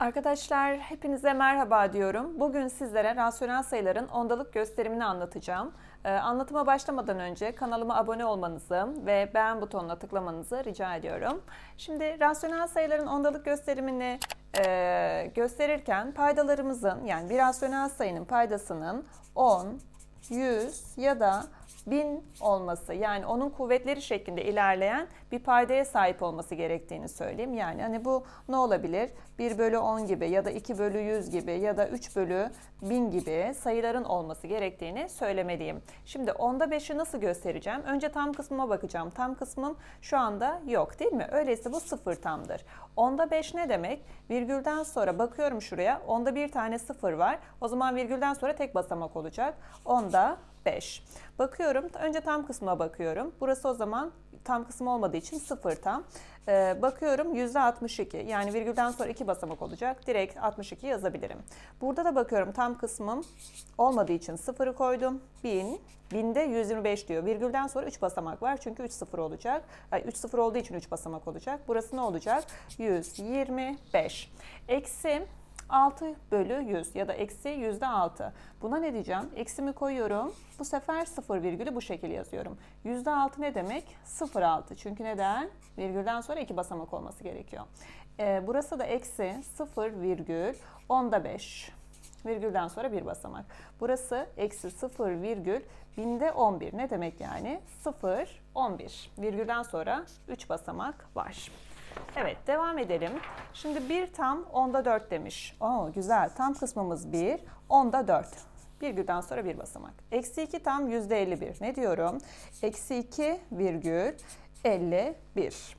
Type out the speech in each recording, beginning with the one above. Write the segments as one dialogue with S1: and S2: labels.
S1: Arkadaşlar hepinize merhaba diyorum. Bugün sizlere rasyonel sayıların ondalık gösterimini anlatacağım. Ee, anlatıma başlamadan önce kanalıma abone olmanızı ve beğen butonuna tıklamanızı rica ediyorum. Şimdi rasyonel sayıların ondalık gösterimini e, gösterirken paydalarımızın yani bir rasyonel sayının paydasının 10, 100 ya da 1000 olması yani onun kuvvetleri şeklinde ilerleyen bir paydaya sahip olması gerektiğini söyleyeyim. Yani hani bu ne olabilir? 1 bölü 10 gibi ya da 2 bölü 100 gibi ya da 3 bölü 1000 gibi sayıların olması gerektiğini söylemeliyim. Şimdi onda 5'i nasıl göstereceğim? Önce tam kısmıma bakacağım. Tam kısmım şu anda yok değil mi? Öyleyse bu sıfır tamdır. Onda 5 ne demek? Virgülden sonra bakıyorum şuraya. Onda bir tane sıfır var. O zaman virgülden sonra tek basamak olacak. Onda 5. Bakıyorum. Önce tam kısmına bakıyorum. Burası o zaman tam kısım olmadığı için sıfır tam. Ee, bakıyorum %62 yani virgülden sonra iki basamak olacak. Direkt 62 yazabilirim. Burada da bakıyorum tam kısmım olmadığı için sıfırı koydum. 1000, binde 125 diyor. Virgülden sonra 3 basamak var çünkü 3 sıfır olacak. Ay, 3 sıfır olduğu için 3 basamak olacak. Burası ne olacak? 125. Eksi 6 bölü 100 ya da eksi yüzde 6. Buna ne diyeceğim? Eksimi koyuyorum. Bu sefer 0 virgülü bu şekilde yazıyorum. Yüzde 6 ne demek? 0,6. Çünkü neden? Virgülden sonra iki basamak olması gerekiyor. Ee, burası da eksi 0 virgül onda 5. Virgülden sonra bir basamak. Burası eksi 0 virgül binde 11. Ne demek yani? 0, 11. Virgülden sonra 3 basamak var. Evet devam edelim. Şimdi 1 tam onda 4 demiş. Oo güzel. Tam kısmımız 1, onda 4. Virgülden sonra bir basamak. Eksi 2 tam yüzde 51. Ne diyorum? Eksi 2 virgül 51.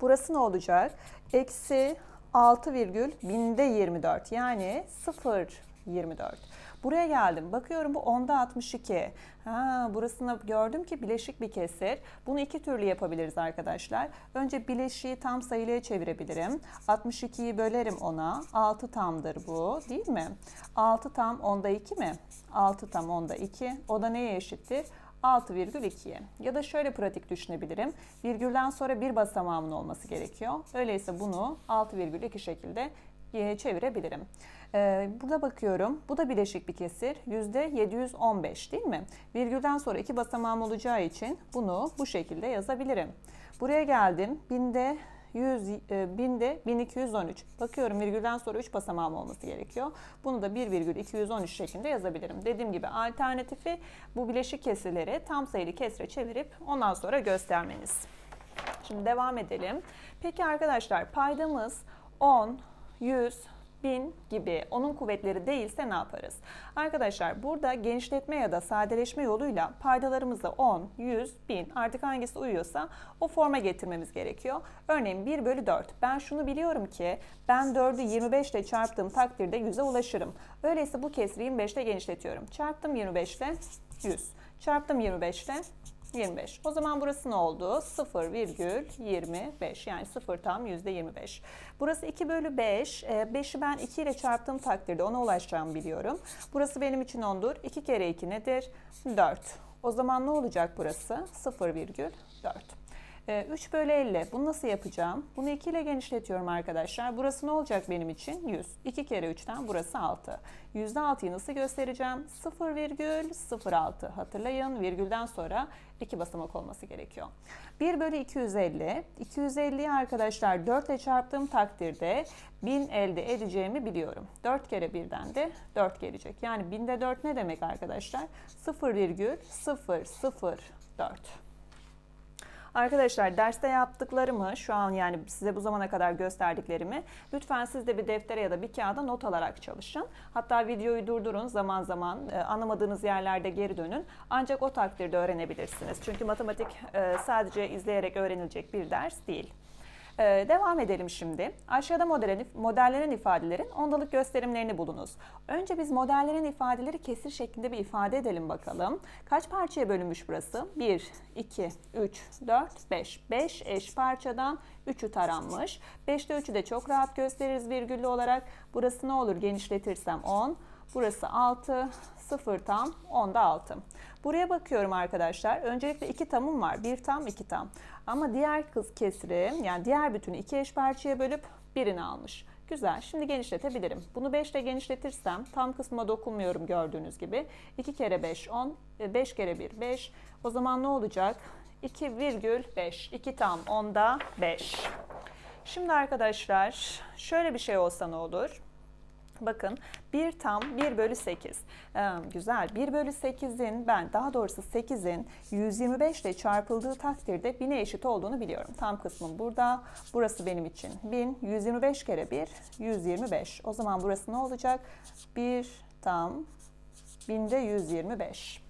S1: Burası ne olacak? Eksi 6 virgül binde 24. Yani 0,24. Buraya geldim. Bakıyorum bu onda 62. Ha, burasını gördüm ki bileşik bir kesir. Bunu iki türlü yapabiliriz arkadaşlar. Önce bileşiği tam sayılıya çevirebilirim. 62'yi bölerim ona. 6 tamdır bu değil mi? 6 tam onda 2 mi? 6 tam onda 2. O da neye eşittir? 6,2'ye. Ya da şöyle pratik düşünebilirim. Virgülden sonra bir basamağımın olması gerekiyor. Öyleyse bunu 6,2 şekilde çevirebilirim. Ee, burada bakıyorum. Bu da bileşik bir kesir. %715 değil mi? Virgülden sonra iki basamağım olacağı için bunu bu şekilde yazabilirim. Buraya geldim. Binde 100, e, binde 1213. Bakıyorum virgülden sonra 3 basamağım olması gerekiyor. Bunu da 1,213 şeklinde yazabilirim. Dediğim gibi alternatifi bu bileşik kesirleri tam sayılı kesre çevirip ondan sonra göstermeniz. Şimdi devam edelim. Peki arkadaşlar paydamız 10, 100, 1000 gibi onun kuvvetleri değilse ne yaparız? Arkadaşlar burada genişletme ya da sadeleşme yoluyla paydalarımızı 10, 100, 1000 artık hangisi uyuyorsa o forma getirmemiz gerekiyor. Örneğin 1 bölü 4. Ben şunu biliyorum ki ben 4'ü 25 ile çarptığım takdirde 100'e ulaşırım. Öyleyse bu kesri 25 ile genişletiyorum. Çarptım 25 ile 100. Çarptım 25 ile 25. O zaman burası ne oldu? 0,25 yani 0 tam %25. Burası 2 bölü 5. 5'i ben 2 ile çarptığım takdirde ona ulaşacağımı biliyorum. Burası benim için 10'dur. 2 kere 2 nedir? 4. O zaman ne olacak burası? 0,4. 3 bölü 50. Bunu nasıl yapacağım? Bunu 2 ile genişletiyorum arkadaşlar. Burası ne olacak benim için? 100. 2 kere 3'ten burası 6. %6'yı nasıl göstereceğim? 0,06. Hatırlayın virgülden sonra 2 basamak olması gerekiyor. 1 bölü 250. 250'yi arkadaşlar 4 ile çarptığım takdirde 1000 elde edeceğimi biliyorum. 4 kere 1'den de 4 gelecek. Yani 1000'de 4 ne demek arkadaşlar? 0,004. Arkadaşlar derste yaptıklarımı şu an yani size bu zamana kadar gösterdiklerimi lütfen siz de bir deftere ya da bir kağıda not alarak çalışın. Hatta videoyu durdurun zaman zaman e, anlamadığınız yerlerde geri dönün. Ancak o takdirde öğrenebilirsiniz. Çünkü matematik e, sadece izleyerek öğrenilecek bir ders değil. Ee, devam edelim şimdi. Aşağıda modellenen, modellenen ifadelerin ondalık gösterimlerini bulunuz. Önce biz modellenen ifadeleri kesir şeklinde bir ifade edelim bakalım. Kaç parçaya bölünmüş burası? 1, 2, 3, 4, 5. 5 eş parçadan 3'ü taranmış. 5'te 3'ü de çok rahat gösteririz virgüllü olarak. Burası ne olur genişletirsem 10. Burası 6, 0 tam, 10'da 6. Buraya bakıyorum arkadaşlar. Öncelikle iki tamım var. Bir tam, iki tam. Ama diğer kız kesri yani diğer bütünü iki eş parçaya bölüp birini almış. Güzel. Şimdi genişletebilirim. Bunu 5 ile genişletirsem tam kısmına dokunmuyorum gördüğünüz gibi. 2 kere 5 10, 5 kere 1 5. O zaman ne olacak? 2,5. 2 tam 10'da 5. Şimdi arkadaşlar şöyle bir şey olsa ne olur? Bakın 1 tam 1 bölü 8. Ee, güzel. 1 bölü 8'in ben daha doğrusu 8'in 125 ile çarpıldığı takdirde 1000'e eşit olduğunu biliyorum. Tam kısmım burada. Burası benim için 1000. 125 kere 1 125. O zaman burası ne olacak? 1 tam 1000'de 125.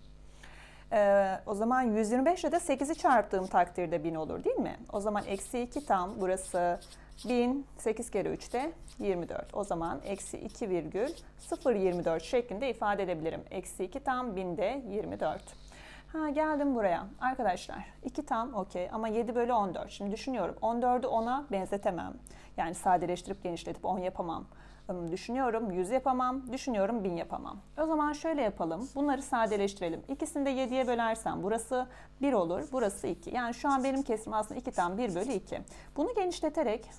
S1: Ee, o zaman 125 ile de 8'i çarptığım takdirde 1000 olur değil mi? O zaman eksi 2 tam burası 1000, 8 kere 3 de 24. O zaman eksi 2,024 şeklinde ifade edebilirim. Eksi 2 tam 1000'de 24. Ha geldim buraya. Arkadaşlar 2 tam okey ama 7 bölü 14. Şimdi düşünüyorum 14'ü 10'a benzetemem. Yani sadeleştirip genişletip 10 yapamam. Düşünüyorum 100 yapamam, düşünüyorum 1000 yapamam. O zaman şöyle yapalım, bunları sadeleştirelim. İkisini de 7'ye bölersem burası 1 olur, burası 2. Yani şu an benim kesim aslında 2 tam 1 bölü 2. Bunu genişleterek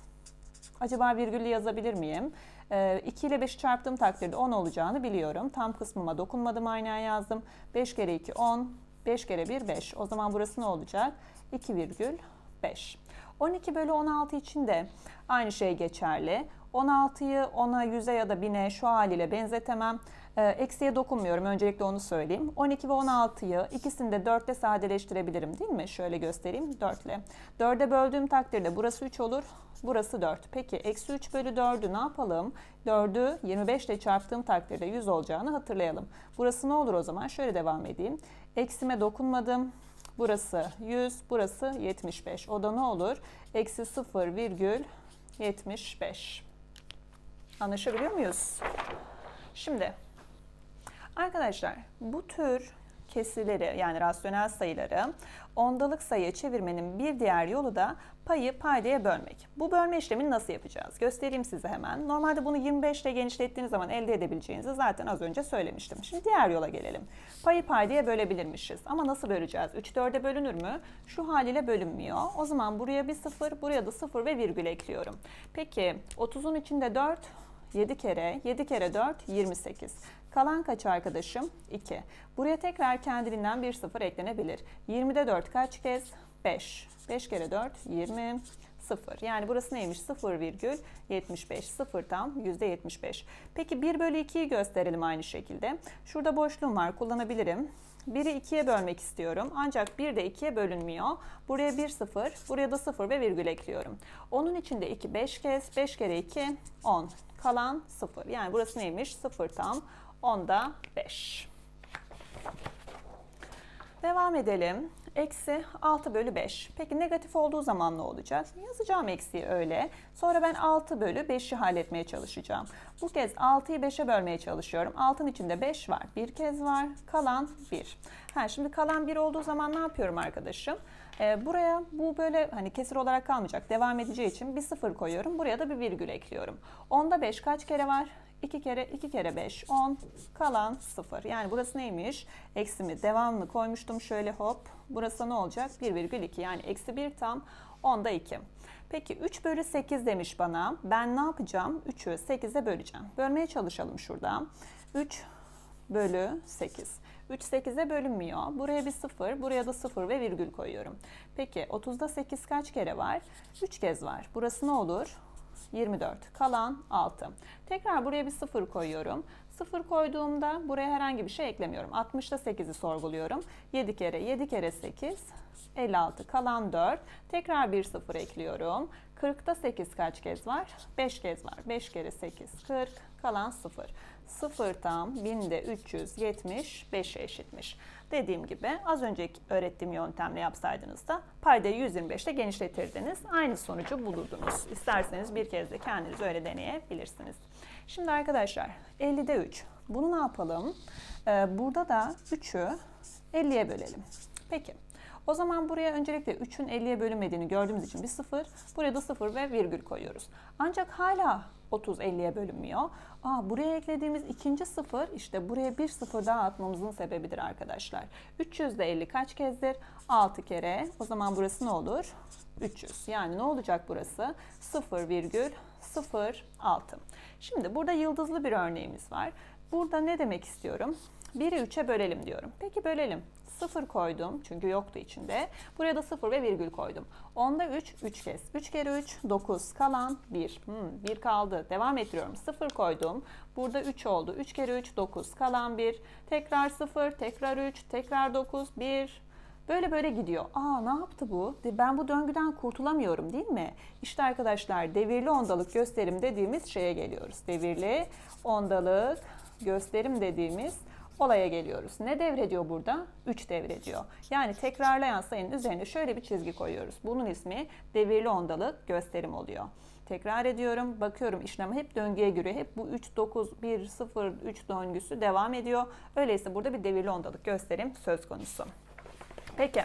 S1: acaba virgüllü yazabilir miyim? Ee, 2 ile 5'i çarptığım takdirde 10 olacağını biliyorum. Tam kısmıma dokunmadım aynen yazdım. 5 kere 2 10, 5 kere 1 5. O zaman burası ne olacak? 2,5. 12 bölü 16 için de aynı şey geçerli. 16'yı 10'a, 100'e ya da 1000'e şu haliyle benzetemem. Ee, eksiye dokunmuyorum. Öncelikle onu söyleyeyim. 12 ve 16'yı ikisini de 4 ile sadeleştirebilirim değil mi? Şöyle göstereyim 4 ile. 4'e böldüğüm takdirde burası 3 olur. Burası 4. Peki eksi 3 bölü 4'ü ne yapalım? 4'ü 25 ile çarptığım takdirde 100 olacağını hatırlayalım. Burası ne olur o zaman? Şöyle devam edeyim. Eksime dokunmadım. Burası 100, burası 75. O da ne olur? Eksi 0,75. Anlaşabiliyor muyuz? Şimdi arkadaşlar bu tür kesileri yani rasyonel sayıları ondalık sayıya çevirmenin bir diğer yolu da payı paydaya bölmek. Bu bölme işlemini nasıl yapacağız? Göstereyim size hemen. Normalde bunu 25 ile genişlettiğiniz zaman elde edebileceğinizi zaten az önce söylemiştim. Şimdi diğer yola gelelim. Payı paydaya bölebilirmişiz. Ama nasıl böleceğiz? 3 4'e bölünür mü? Şu haliyle bölünmüyor. O zaman buraya bir 0, buraya da 0 ve virgül ekliyorum. Peki 30'un içinde 4 7 kere, 7 kere 4, 28. Kalan kaç arkadaşım? 2. Buraya tekrar kendiliğinden bir sıfır eklenebilir. 20'de 4 kaç kez? 5. 5 kere 4, 20. 0. Yani burası neymiş? 0 virgül 75. 0 tam %75. Peki 1 bölü 2'yi gösterelim aynı şekilde. Şurada boşluğum var kullanabilirim. 1'i 2'ye bölmek istiyorum. Ancak 1 de 2'ye bölünmüyor. Buraya 1 0, buraya da 0 ve virgül ekliyorum. Onun içinde 2 5 kez, 5 kere 2 10. Kalan 0. Yani burası neymiş? 0 tam 10'da 5. Devam edelim. Eksi 6 bölü 5. Peki negatif olduğu zaman ne olacak? Yazacağım eksiği öyle. Sonra ben 6 bölü 5'i halletmeye çalışacağım. Bu kez 6'yı 5'e bölmeye çalışıyorum. 6'nın içinde 5 var. Bir kez var. Kalan 1. Ha, şimdi kalan 1 olduğu zaman ne yapıyorum arkadaşım? Ee, buraya bu böyle hani kesir olarak kalmayacak. Devam edeceği için bir sıfır koyuyorum. Buraya da bir virgül ekliyorum. 10'da 5 kaç kere var? 2 kere 2 kere 5 10 kalan 0. Yani burası neymiş? Eksimi devamlı koymuştum şöyle hop. Burası ne olacak? 1,2 yani eksi 1 tam 10'da 2. Peki 3 bölü 8 demiş bana. Ben ne yapacağım? 3'ü 8'e böleceğim. Bölmeye çalışalım şurada. 3 bölü 8. 3 8'e bölünmüyor. Buraya bir 0, buraya da 0 ve virgül koyuyorum. Peki 30'da 8 kaç kere var? 3 kez var. Burası ne olur? 24. Kalan 6. Tekrar buraya bir 0 koyuyorum. 0 koyduğumda buraya herhangi bir şey eklemiyorum. 60'da 8'i sorguluyorum. 7 kere 7 kere 8 56 kalan 4. Tekrar bir 0 ekliyorum. 40'ta 8 kaç kez var? 5 kez var. 5 kere 8 40 kalan 0. 0 tam 1000'de 375'e eşitmiş. Dediğim gibi az önceki öğrettiğim yöntemle yapsaydınız da paydayı 125'te genişletirdiniz. Aynı sonucu bulurdunuz. İsterseniz bir kez de kendiniz öyle deneyebilirsiniz. Şimdi arkadaşlar 50'de 3. Bunu ne yapalım? Ee, burada da 3'ü 50'ye bölelim. Peki. O zaman buraya öncelikle 3'ün 50'ye bölünmediğini gördüğümüz için bir 0, buraya da 0 ve virgül koyuyoruz. Ancak hala 30 50'ye bölünmüyor. Aa, buraya eklediğimiz ikinci sıfır işte buraya bir sıfır daha atmamızın sebebidir arkadaşlar. 300 de 50 kaç kezdir? 6 kere. O zaman burası ne olur? 300. Yani ne olacak burası? 0,06. Şimdi burada yıldızlı bir örneğimiz var. Burada ne demek istiyorum? 1'i 3'e bölelim diyorum. Peki bölelim. 0 koydum çünkü yoktu içinde. Buraya da 0 ve virgül koydum. Onda 3, 3 kez. 3 kere 3, 9. Kalan 1. Hmm, 1 kaldı. Devam ettiriyorum. 0 koydum. Burada 3 oldu. 3 kere 3, 9. Kalan 1. Tekrar 0, tekrar 3, tekrar 9, 1. Böyle böyle gidiyor. Aa ne yaptı bu? Ben bu döngüden kurtulamıyorum değil mi? İşte arkadaşlar devirli ondalık gösterim dediğimiz şeye geliyoruz. Devirli ondalık gösterim dediğimiz olaya geliyoruz. Ne devrediyor burada? 3 devrediyor. Yani tekrarlayan sayının üzerine şöyle bir çizgi koyuyoruz. Bunun ismi devirli ondalık gösterim oluyor. Tekrar ediyorum. Bakıyorum işlem hep döngüye göre. Hep bu 3, 9, 1, 0, 3 döngüsü devam ediyor. Öyleyse burada bir devirli ondalık gösterim söz konusu. Peki.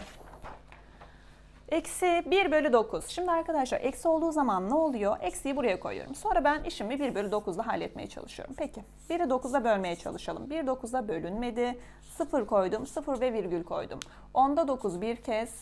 S1: Eksi 1 bölü 9. Şimdi arkadaşlar eksi olduğu zaman ne oluyor? Eksiyi buraya koyuyorum. Sonra ben işimi 1 bölü 9'la halletmeye çalışıyorum. Peki 1'i 9'a bölmeye çalışalım. 1 9'a bölünmedi. 0 koydum. 0 ve virgül koydum. Onda 9 bir kez.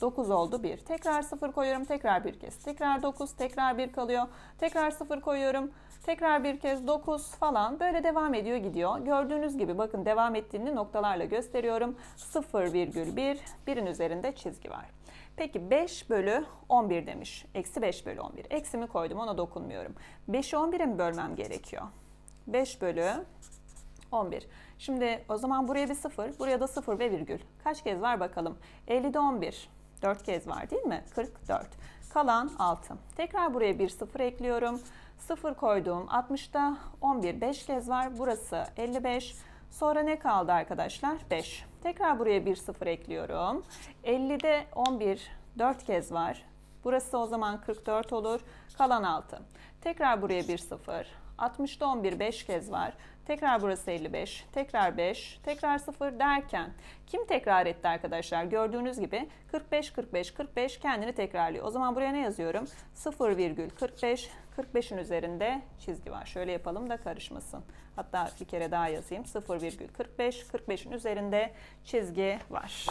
S1: 9 oldu 1. Tekrar 0 koyuyorum. Tekrar bir kez. Tekrar 9. Tekrar 1 kalıyor. Tekrar 0 koyuyorum. Tekrar bir kez 9 falan böyle devam ediyor gidiyor. Gördüğünüz gibi bakın devam ettiğini noktalarla gösteriyorum. 0,1 birin üzerinde çizgi var. Peki 5 bölü 11 demiş. Eksi 5 bölü 11. Eksimi koydum ona dokunmuyorum. 5'i 11'e mi bölmem gerekiyor? 5 bölü 11. Şimdi o zaman buraya bir 0, buraya da 0 ve virgül. Kaç kez var bakalım? 50'de 11. 4 kez var değil mi? 44. Kalan 6. Tekrar buraya bir 0 ekliyorum. 0 koyduğum 60'da 11 5 kez var. Burası 55. Sonra ne kaldı arkadaşlar? 5. Tekrar buraya bir 0 ekliyorum. 50'de 11 4 kez var. Burası o zaman 44 olur. Kalan 6. Tekrar buraya bir 0. 60'da 11 5 kez var. Tekrar burası 55, tekrar 5, tekrar 0 derken kim tekrar etti arkadaşlar? Gördüğünüz gibi 45, 45, 45 kendini tekrarlıyor. O zaman buraya ne yazıyorum? 0,45, 45'in üzerinde çizgi var. Şöyle yapalım da karışmasın. Hatta bir kere daha yazayım. 0,45, 45'in üzerinde çizgi var.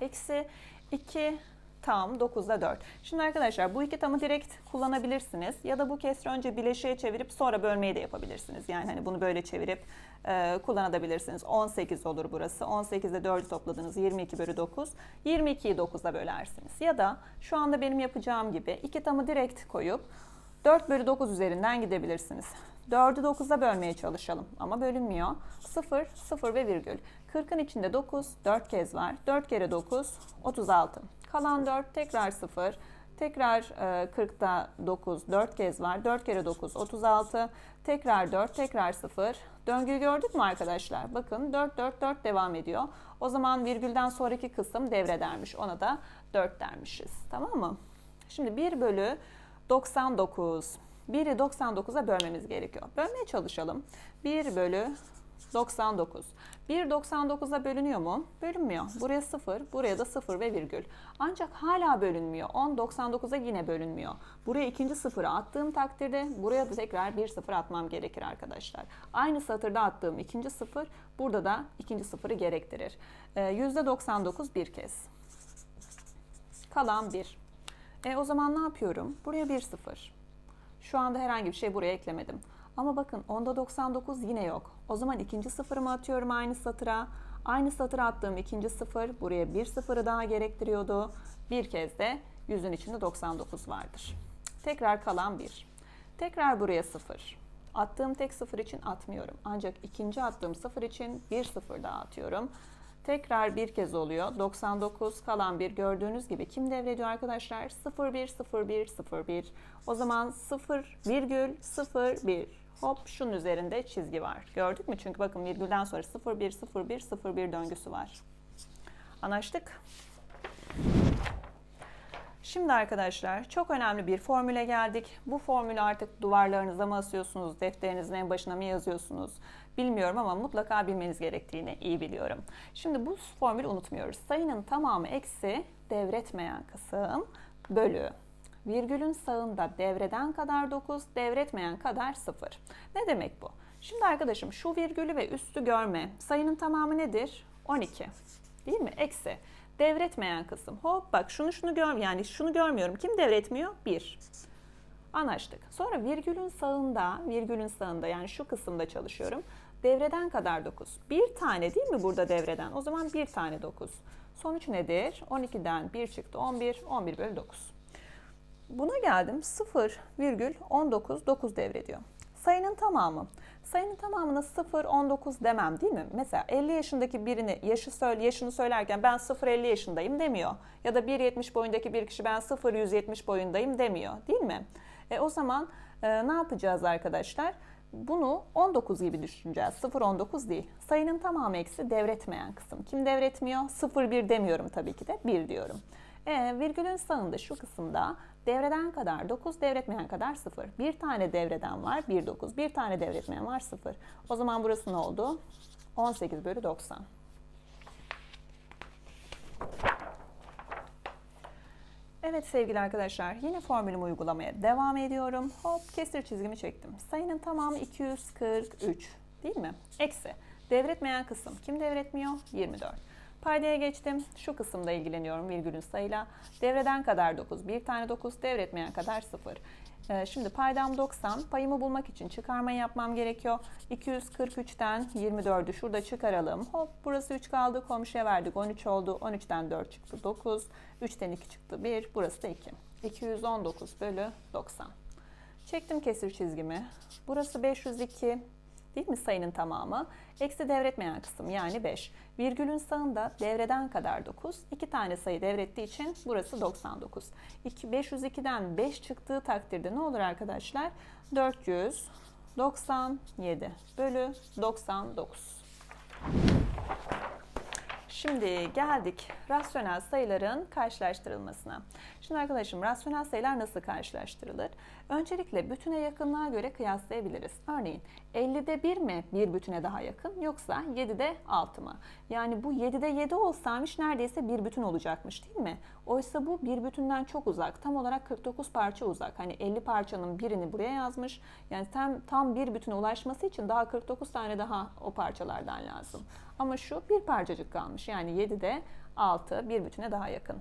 S1: Eksi 2 tam 9'da 4. Şimdi arkadaşlar bu iki tamı direkt kullanabilirsiniz ya da bu kesri önce bileşiğe çevirip sonra bölmeyi de yapabilirsiniz. Yani hani bunu böyle çevirip e, kullanabilirsiniz. 18 olur burası. 18'de 4'ü topladınız 22 bölü 9. 22'yi 9'a bölersiniz. Ya da şu anda benim yapacağım gibi iki tamı direkt koyup 4 bölü 9 üzerinden gidebilirsiniz. 4'ü 9'a bölmeye çalışalım ama bölünmüyor. 0, 0 ve virgül. 40'ın içinde 9, 4 kez var. 4 kere 9, 36. Kalan 4 tekrar 0. Tekrar 40'da 9 4 kez var. 4 kere 9 36. Tekrar 4 tekrar 0. Döngüyü gördük mü arkadaşlar? Bakın 4 4 4 devam ediyor. O zaman virgülden sonraki kısım devredermiş. Ona da 4 dermişiz. Tamam mı? Şimdi 1 bölü 99. 1'i 99'a bölmemiz gerekiyor. Bölmeye çalışalım. 1 bölü 99. 1 99'a bölünüyor mu? Bölünmüyor. Buraya 0, buraya da 0 ve virgül. Ancak hala bölünmüyor. 10 99'a yine bölünmüyor. Buraya ikinci sıfırı attığım takdirde buraya da tekrar bir sıfır atmam gerekir arkadaşlar. Aynı satırda attığım ikinci sıfır burada da ikinci sıfırı gerektirir. %99 ee, bir kez. Kalan 1. E, o zaman ne yapıyorum? Buraya bir sıfır. Şu anda herhangi bir şey buraya eklemedim. Ama bakın onda 99 yine yok. O zaman ikinci sıfırımı atıyorum aynı satıra. Aynı satıra attığım ikinci sıfır buraya bir sıfırı daha gerektiriyordu. Bir kez de yüzün içinde 99 vardır. Tekrar kalan 1. Tekrar buraya 0. Attığım tek sıfır için atmıyorum. Ancak ikinci attığım sıfır için bir sıfır daha atıyorum. Tekrar bir kez oluyor. 99 kalan bir gördüğünüz gibi kim devrediyor arkadaşlar? 01 01 01. O zaman 0 virgül 01 hop şunun üzerinde çizgi var. Gördük mü? Çünkü bakın virgülden sonra 01 01 01 döngüsü var. Anlaştık. Şimdi arkadaşlar çok önemli bir formüle geldik. Bu formülü artık duvarlarınıza mı asıyorsunuz, defterinizin en başına mı yazıyorsunuz bilmiyorum ama mutlaka bilmeniz gerektiğini iyi biliyorum. Şimdi bu formülü unutmuyoruz. Sayının tamamı eksi devretmeyen kısım bölü virgülün sağında devreden kadar 9, devretmeyen kadar 0. Ne demek bu? Şimdi arkadaşım şu virgülü ve üstü görme. Sayının tamamı nedir? 12. Değil mi? Eksi. Devretmeyen kısım. Hop bak şunu şunu gör yani şunu görmüyorum. Kim devretmiyor? 1. Anlaştık. Sonra virgülün sağında, virgülün sağında yani şu kısımda çalışıyorum. Devreden kadar 9. Bir tane değil mi burada devreden? O zaman bir tane 9. Sonuç nedir? 12'den 1 çıktı 11, 11 bölü 9. Buna geldim 0 virgül 19, 9 devrediyor. Sayının tamamı. Sayının tamamına 0, 19 demem değil mi? Mesela 50 yaşındaki birini yaşı söyle, yaşını söylerken ben 0, 50 yaşındayım demiyor. Ya da 1.70 boyundaki bir kişi ben 0, 170 boyundayım demiyor değil mi? E, o zaman e, ne yapacağız arkadaşlar? Bunu 19 gibi düşüneceğiz. 0, 19 değil. Sayının tamamı eksi devretmeyen kısım. Kim devretmiyor? 0, 1 demiyorum tabii ki de 1 diyorum. E, virgülün sağında şu kısımda devreden kadar 9, devretmeyen kadar 0. Bir tane devreden var 1, 9. Bir tane devretmeyen var 0. O zaman burası ne oldu? 18 bölü 90. Evet sevgili arkadaşlar yine formülümü uygulamaya devam ediyorum. Hop kesir çizgimi çektim. Sayının tamamı 243 değil mi? Eksi. Devretmeyen kısım kim devretmiyor? 24. Paydaya geçtim. Şu kısımda ilgileniyorum virgülün sayıyla. Devreden kadar 9. Bir tane 9. Devretmeyen kadar 0. Ee, şimdi paydam 90. Payımı bulmak için çıkarmayı yapmam gerekiyor. 243'ten 24'ü şurada çıkaralım. Hop burası 3 kaldı. Komşuya verdik. 13 oldu. 13'ten 4 çıktı. 9. 3'ten 2 çıktı. 1. Burası da 2. 219 bölü 90. Çektim kesir çizgimi. Burası 502. Değil mi sayının tamamı? Eksi devretmeyen kısım yani 5. Virgülün sağında devreden kadar 9. 2 tane sayı devrettiği için burası 99. 2, 502'den 5 çıktığı takdirde ne olur arkadaşlar? 497 bölü 99. Şimdi geldik rasyonel sayıların karşılaştırılmasına. Şimdi arkadaşım rasyonel sayılar nasıl karşılaştırılır? Öncelikle bütüne yakınlığa göre kıyaslayabiliriz. Örneğin 50'de 1 mi bir bütüne daha yakın yoksa 7'de 6 mı? Yani bu 7'de 7 olsaymış neredeyse bir bütün olacakmış değil mi? Oysa bu bir bütünden çok uzak. Tam olarak 49 parça uzak. Hani 50 parçanın birini buraya yazmış. Yani tam, tam bir bütüne ulaşması için daha 49 tane daha o parçalardan lazım. Ama şu bir parçacık kalmış. Yani 7'de 6 bir bütüne daha yakın.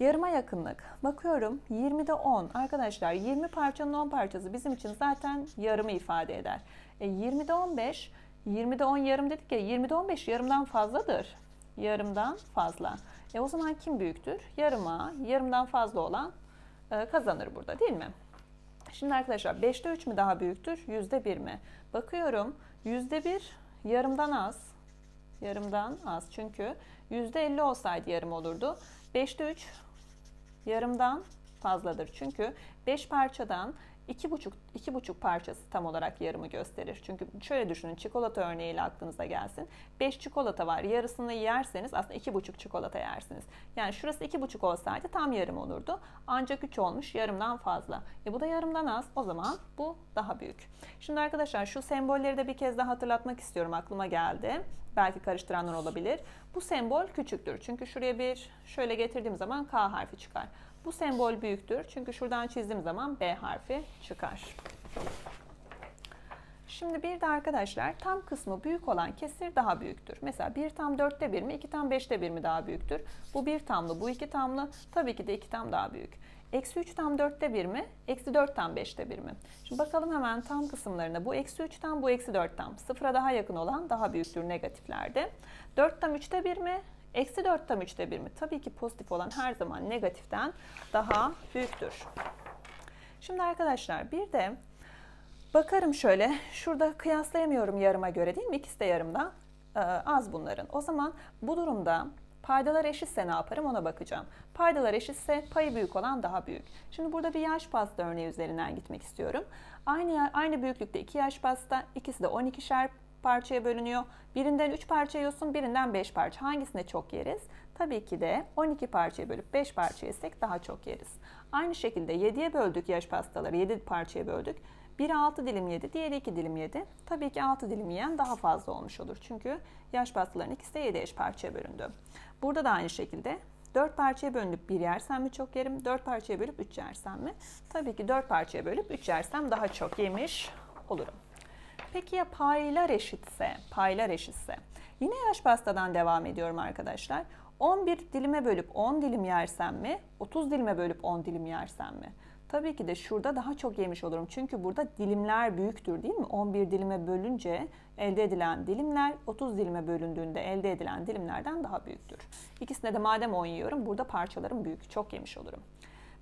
S1: Yarıma yakınlık. Bakıyorum 20'de 10. Arkadaşlar 20 parçanın 10 parçası bizim için zaten yarımı ifade eder. E, 20'de 15, 20'de 10 yarım dedik ya 20'de 15 yarımdan fazladır. Yarımdan fazla. E o zaman kim büyüktür? Yarıma, yarımdan fazla olan e, kazanır burada değil mi? Şimdi arkadaşlar 5'te 3 mü daha büyüktür? %1 mi? Bakıyorum %1 yarımdan az. Yarımdan az. Çünkü %50 olsaydı yarım olurdu. 5'te 3 yarımdan fazladır. Çünkü 5 parçadan 2,5 2,5 parçası tam olarak yarımı gösterir. Çünkü şöyle düşünün çikolata örneğiyle aklınıza gelsin. 5 çikolata var. Yarısını yerseniz aslında 2,5 çikolata yersiniz. Yani şurası 2,5 olsaydı tam yarım olurdu. Ancak 3 olmuş yarımdan fazla. E bu da yarımdan az. O zaman bu daha büyük. Şimdi arkadaşlar şu sembolleri de bir kez daha hatırlatmak istiyorum. Aklıma geldi. Belki karıştıranlar olabilir. Bu sembol küçüktür. Çünkü şuraya bir şöyle getirdiğim zaman K harfi çıkar. Bu sembol büyüktür. Çünkü şuradan çizdiğim zaman B harfi çıkar. Şimdi bir de arkadaşlar tam kısmı büyük olan kesir daha büyüktür. Mesela bir tam dörtte bir mi, iki tam beşte bir mi daha büyüktür? Bu bir tamlı, bu iki tamlı. Tabii ki de iki tam daha büyük. Eksi 3 tam 4'te 1 mi? Eksi 4 tam 5'te 1 mi? Şimdi bakalım hemen tam kısımlarına. Bu eksi 3 tam, bu eksi 4 tam. Sıfıra daha yakın olan daha büyüktür negatiflerde. 4 tam 3'te 1 mi? Eksi 4 tam 3'te 1 mi? Tabii ki pozitif olan her zaman negatiften daha büyüktür. Şimdi arkadaşlar bir de bakarım şöyle. Şurada kıyaslayamıyorum yarıma göre değil mi? İkisi de yarımda ee, az bunların. O zaman bu durumda Paydalar eşitse ne yaparım ona bakacağım. Paydalar eşitse payı büyük olan daha büyük. Şimdi burada bir yaş pasta örneği üzerinden gitmek istiyorum. Aynı aynı büyüklükte iki yaş pasta, ikisi de 12'şer parçaya bölünüyor. Birinden 3 parça yiyorsun, birinden 5 parça. Hangisine çok yeriz? Tabii ki de 12 parçaya bölüp 5 parça yesek daha çok yeriz. Aynı şekilde 7'ye böldük yaş pastaları, 7 parçaya böldük. Biri 6 dilim yedi, diğeri 2 dilim yedi. Tabii ki 6 dilim yiyen daha fazla olmuş olur. Çünkü yaş pastaların ikisi de 7 eş parçaya bölündü. Burada da aynı şekilde 4 parçaya bölünüp 1 yersem mi çok yerim? 4 parçaya bölüp 3 yersem mi? Tabii ki 4 parçaya bölüp 3 yersem daha çok yemiş olurum. Peki ya paylar eşitse? Paylar eşitse. Yine yaş pastadan devam ediyorum arkadaşlar. 11 dilime bölüp 10 dilim yersem mi? 30 dilime bölüp 10 dilim yersem mi? Tabii ki de şurada daha çok yemiş olurum. Çünkü burada dilimler büyüktür değil mi? 11 dilime bölünce elde edilen dilimler 30 dilime bölündüğünde elde edilen dilimlerden daha büyüktür. İkisinde de madem 10 yiyorum burada parçalarım büyük. Çok yemiş olurum.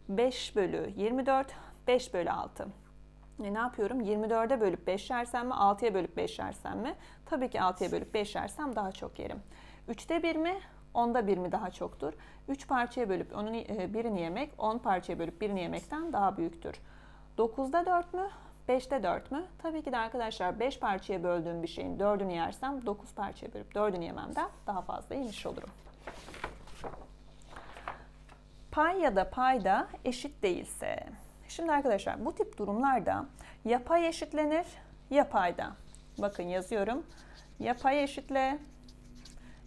S1: 5 bölü 24, 5 bölü 6. E ne yapıyorum? 24'e bölüp 5 yersem mi? 6'ya bölüp 5 yersem mi? Tabii ki 6'ya bölüp 5 yersem daha çok yerim. 3'te 1 mi? Onda bir mi daha çoktur? 3 parçaya bölüp onun e, birini yemek 10 parçaya bölüp birini yemekten daha büyüktür. 9'da 4 mü? 5'te 4 mü? Tabii ki de arkadaşlar 5 parçaya böldüğüm bir şeyin 4'ünü yersem 9 parçaya bölüp 4'ünü yememden daha fazla yemiş olurum. Pay ya da payda eşit değilse. Şimdi arkadaşlar bu tip durumlarda ya pay eşitlenir ya payda. Bakın yazıyorum. Ya pay eşitle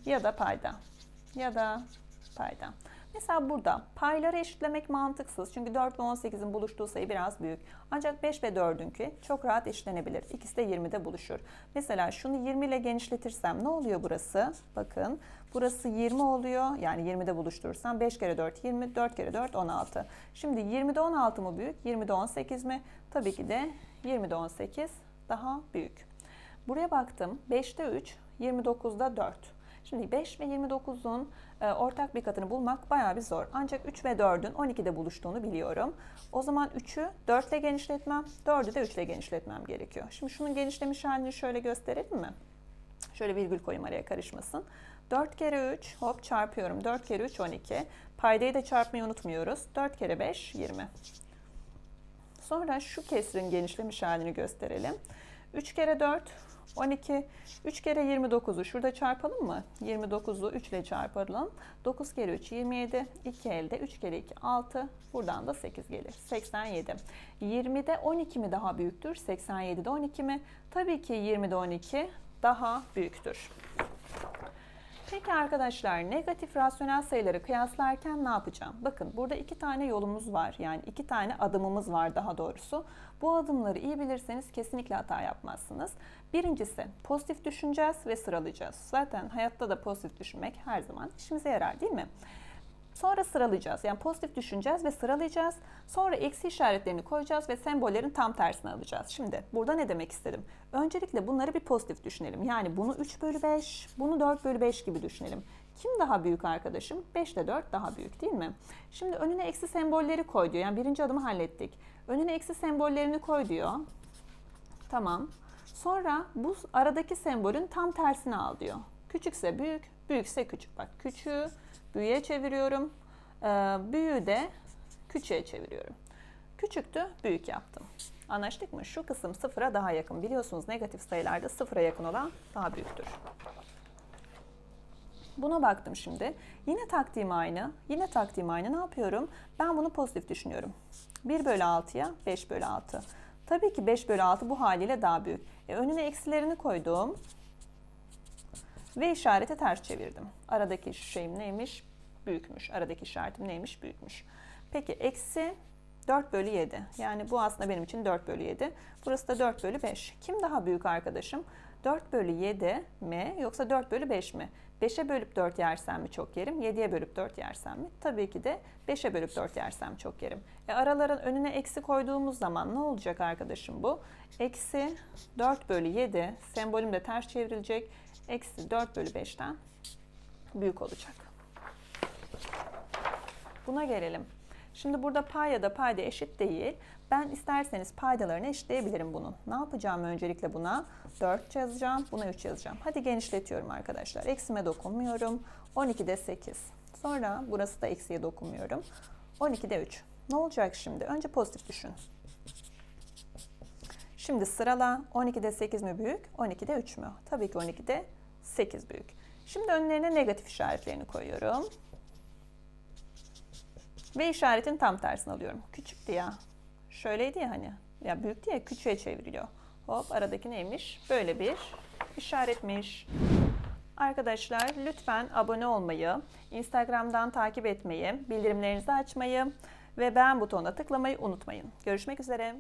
S1: ya da payda ya da payda. Mesela burada payları eşitlemek mantıksız. Çünkü 4 ve 18'in buluştuğu sayı biraz büyük. Ancak 5 ve 4'ünkü çok rahat eşitlenebilir. İkisi de 20'de buluşur. Mesela şunu 20 ile genişletirsem ne oluyor burası? Bakın burası 20 oluyor. Yani 20'de buluşturursam 5 kere 4 20, 4 kere 4 16. Şimdi 20'de 16 mı büyük? 20'de 18 mi? Tabii ki de 20'de 18 daha büyük. Buraya baktım. 5'te 3, 29'da 4. Şimdi 5 ve 29'un e, ortak bir katını bulmak bayağı bir zor. Ancak 3 ve 4'ün 12'de buluştuğunu biliyorum. O zaman 3'ü 4 ile genişletmem, 4'ü de 3 ile genişletmem gerekiyor. Şimdi şunun genişlemiş halini şöyle gösterelim mi? Şöyle virgül koyayım araya karışmasın. 4 kere 3 hop çarpıyorum. 4 kere 3 12. Paydayı da çarpmayı unutmuyoruz. 4 kere 5 20. Sonra şu kesrin genişlemiş halini gösterelim. 3 kere 4 12. 3 kere 29'u şurada çarpalım mı? 29'u 3 ile çarpalım. 9 kere 3 27. 2 elde 3 kere 2 6. Buradan da 8 gelir. 87. 20'de 12 mi daha büyüktür? 87'de 12 mi? Tabii ki 20'de 12 daha büyüktür. Peki arkadaşlar negatif rasyonel sayıları kıyaslarken ne yapacağım? Bakın burada iki tane yolumuz var. Yani iki tane adımımız var daha doğrusu. Bu adımları iyi bilirseniz kesinlikle hata yapmazsınız. Birincisi pozitif düşüneceğiz ve sıralayacağız. Zaten hayatta da pozitif düşünmek her zaman işimize yarar değil mi? Sonra sıralayacağız. Yani pozitif düşüneceğiz ve sıralayacağız. Sonra eksi işaretlerini koyacağız ve sembollerin tam tersini alacağız. Şimdi burada ne demek istedim? Öncelikle bunları bir pozitif düşünelim. Yani bunu 3 bölü 5, bunu 4 bölü 5 gibi düşünelim. Kim daha büyük arkadaşım? 5 ile 4 daha büyük değil mi? Şimdi önüne eksi sembolleri koy diyor. Yani birinci adımı hallettik. Önüne eksi sembollerini koy diyor. Tamam. Sonra bu aradaki sembolün tam tersini al diyor. Küçükse büyük, büyükse küçük. Bak küçüğü büyüğe çeviriyorum. Ee, büyüğü de küçüğe çeviriyorum. Küçüktü, büyük yaptım. Anlaştık mı? Şu kısım sıfıra daha yakın. Biliyorsunuz negatif sayılarda sıfıra yakın olan daha büyüktür. Buna baktım şimdi. Yine taktiğim aynı. Yine taktiğim aynı. Ne yapıyorum? Ben bunu pozitif düşünüyorum. 1 bölü 6'ya 5 bölü 6. Tabii ki 5 bölü 6 bu haliyle daha büyük. E, önüne eksilerini koydum. Ve işareti ters çevirdim. Aradaki şeyim neymiş? Büyükmüş. Aradaki işaretim neymiş? Büyükmüş. Peki eksi 4 bölü 7. Yani bu aslında benim için 4 bölü 7. Burası da 4 bölü 5. Kim daha büyük arkadaşım? 4 bölü 7 mi yoksa 4 bölü 5 mi? 5'e bölüp 4 yersem mi çok yerim? 7'ye bölüp 4 yersem mi? Tabii ki de 5'e bölüp 4 yersem çok yerim. E araların önüne eksi koyduğumuz zaman ne olacak arkadaşım bu? Eksi 4 bölü 7 sembolüm de ters çevrilecek. Eksi 4 bölü 5'ten büyük olacak. Buna gelelim. Şimdi burada pay ya da payda eşit değil. Ben isterseniz paydalarını eşitleyebilirim bunun. Ne yapacağım öncelikle buna? 4 yazacağım, buna 3 yazacağım. Hadi genişletiyorum arkadaşlar. Eksime dokunmuyorum. 12'de 8. Sonra burası da eksiye dokunmuyorum. 12'de 3. Ne olacak şimdi? Önce pozitif düşün. Şimdi sırala 12'de 8 mi büyük? 12'de 3 mü? Tabii ki 12'de 8 büyük. Şimdi önlerine negatif işaretlerini koyuyorum. Ve işaretin tam tersini alıyorum. Küçüktü ya. Şöyleydi ya hani. Ya büyüktü ya küçüğe çevriliyor. Hop aradaki neymiş? Böyle bir işaretmiş. Arkadaşlar lütfen abone olmayı, Instagram'dan takip etmeyi, bildirimlerinizi açmayı ve beğen butonuna tıklamayı unutmayın. Görüşmek üzere.